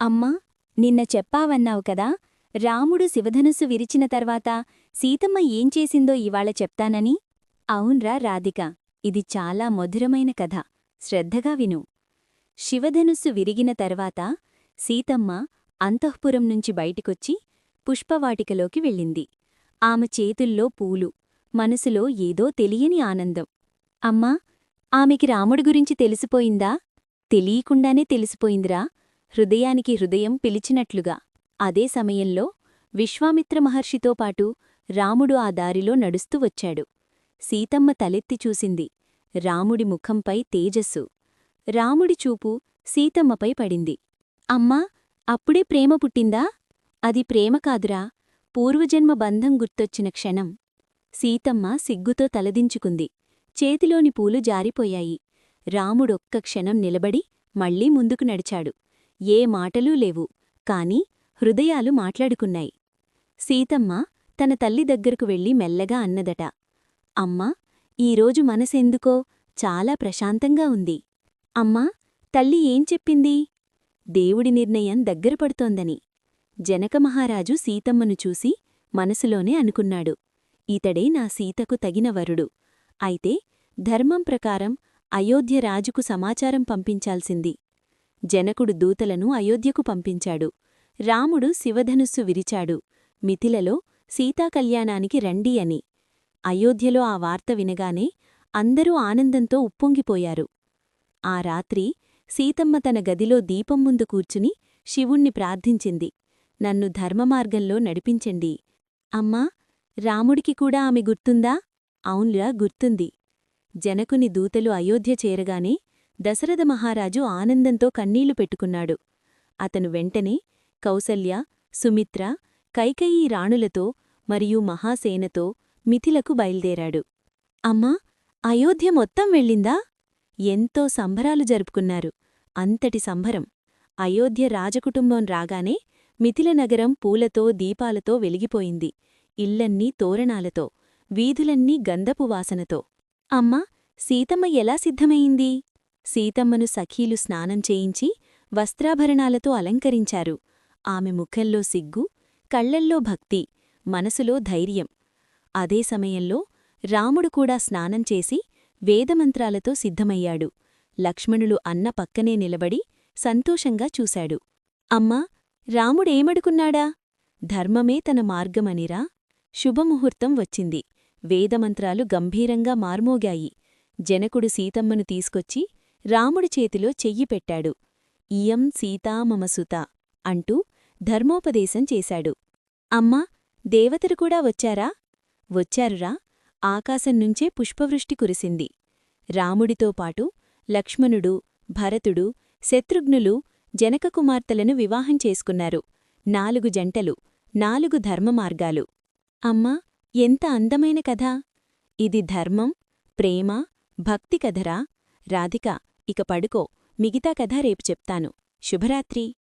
అమ్మా నిన్న చెప్పావన్నావు కదా రాముడు శివధనుస్సు విరిచిన తర్వాత సీతమ్మ ఏం చేసిందో ఇవాళ చెప్తానని? అవున్రా రాధిక ఇది చాలా మధురమైన కథ శ్రద్ధగా విను. శివధనుస్సు విరిగిన తర్వాత సీతమ్మ అంతఃపురం నుంచి బయటికొచ్చి పుష్పవాటికలోకి వెళ్ళింది. ఆమె చేతుల్లో పూలు మనసులో ఏదో తెలియని ఆనందం. అమ్మా ఆమెకి రాముడి గురించి తెలిసిపోయిందా? తెలియకుండానే తెలిసిపోయిందిరా. హృదయానికి హృదయం పిలిచినట్లుగా. అదే సమయంలో విశ్వామిత్ర మహర్షితో పాటు రాముడు ఆ దారిలో నడుస్తూ వచ్చాడు. సీతమ్మ తలెత్తి చూసింది. రాముడి ముఖంపై తేజస్సు. రాముడి చూపు సీతమ్మపై పడింది. అమ్మా అప్పుడే ప్రేమ పుట్టిందా? అది ప్రేమ కాదురా. పూర్వజన్మ బంధం గుర్తొచ్చిన క్షణం. సీతమ్మ సిగ్గుతో తలదించుకుంది. చేతిలోని పూలు జారిపోయాయి. రాముడొక్క క్షణం నిలబడి మళ్ళీ ముందుకు నడిచాడు. ఏ మాటలూ లేవు. కాని హృదయాలు మాట్లాడుకున్నాయి. సీతమ్మ తన తల్లి దగ్గరకు వెళ్ళి మెల్లగా అన్నదట. అమ్మా ఈరోజు మనసెందుకో? చాలా ప్రశాంతంగా ఉంది. అమ్మా తల్లి ఏం చెప్పింది? దేవుడి నిర్ణయం దగ్గరపడుతోందని జనకమహారాజు సీతమ్మను చూసి మనసులోనే అనుకున్నాడు. ఇతడే నా సీతకు తగిన వరుడు. అయితే ధర్మం ప్రకారం అయోధ్య రాజుకు సమాచారం పంపించాల్సింది. జనకుడు దూతలను అయోధ్యకు పంపించాడు. రాముడు శివధనుస్సు విరిచాడు. మిథిలలో సీతాకళ్యాణానికి రండి అని. అయోధ్యలో ఆ వార్త వినగానే అందరూ ఆనందంతో ఉప్పొంగిపోయారు. ఆ రాత్రి సీతమ్మ తన గదిలో దీపం ముందు కూర్చుని శివుణ్ణి ప్రార్థించింది. నన్ను ధర్మమార్గంలో నడిపించండి. అమ్మా రాముడికి కూడా ఆమె గుర్తుందా? అవున్లా గుర్తుంది. జనకుని దూతలు అయోధ్య చేరగానే దశరథ మహారాజు ఆనందంతో కన్నీళ్ళు పెట్టుకున్నాడు. అతను వెంటనే కౌసల్య సుమిత్ర కైకయీ రాణులతో మరియు మహాసేనతో మిథిలకు బయల్దేరాడు. అమ్మా అయోధ్య మొత్తం వెళ్ళిందా? ఎంతో సంబరాలు జరుపుకున్నారు. అంతటి సంభరం అయోధ్య రాజకుటుంబం రాగానే మిథిల నగరం పూలతో దీపాలతో వెలిగిపోయింది. ఇల్లన్నీ తోరణాలతో వీధులన్నీ గంధపు వాసనతో. అమ్మా సీతమ్మ ఎలా సిద్ధమయింది సీతమ్మను సఖీలు స్నానం చేయించి వస్త్రాభరణాలతో అలంకరించారు. ఆమె ముఖంలో సిగ్గు కళ్ళల్లో భక్తి మనసులో ధైర్యం. అదే సమయంలో రాముడు కూడా స్నానం చేసి వేదమంత్రాలతో సిద్ధమయ్యాడు. లక్ష్మణులు అన్న పక్కనే నిలబడి సంతోషంగా చూశాడు. అమ్మా రాముడేమడుకున్నాడా? ధర్మమే తన మార్గమనిరా? శుభముహూర్తం వచ్చింది. వేదమంత్రాలు గంభీరంగా మార్మోగాయి. జనకుడు సీతమ్మను తీసుకొచ్చి రాముడి చేతిలో చెయ్యి పెట్టాడు. ఇయం సీతామమసుత అంటూ ధర్మోపదేశం చేశాడు. అమ్మా దేవతలు కూడా వచ్చారా? వచ్చారురా. ఆకాశం నుంచే పుష్పవృష్టి కురిసింది. రాముడితో పాటు లక్ష్మణుడు భరతుడు శత్రుఘ్నులు జనకకుమార్తెలను వివాహం చేసుకున్నారు. నాలుగు జంటలు నాలుగు ధర్మమార్గాలు. అమ్మా ఎంత అందమైన కథ! ఇది ధర్మం ప్రేమ భక్తి కథరా? రాధిక ఇక పడుకో. మిగతా కథ రేపు చెప్తాను. శుభరాత్రి.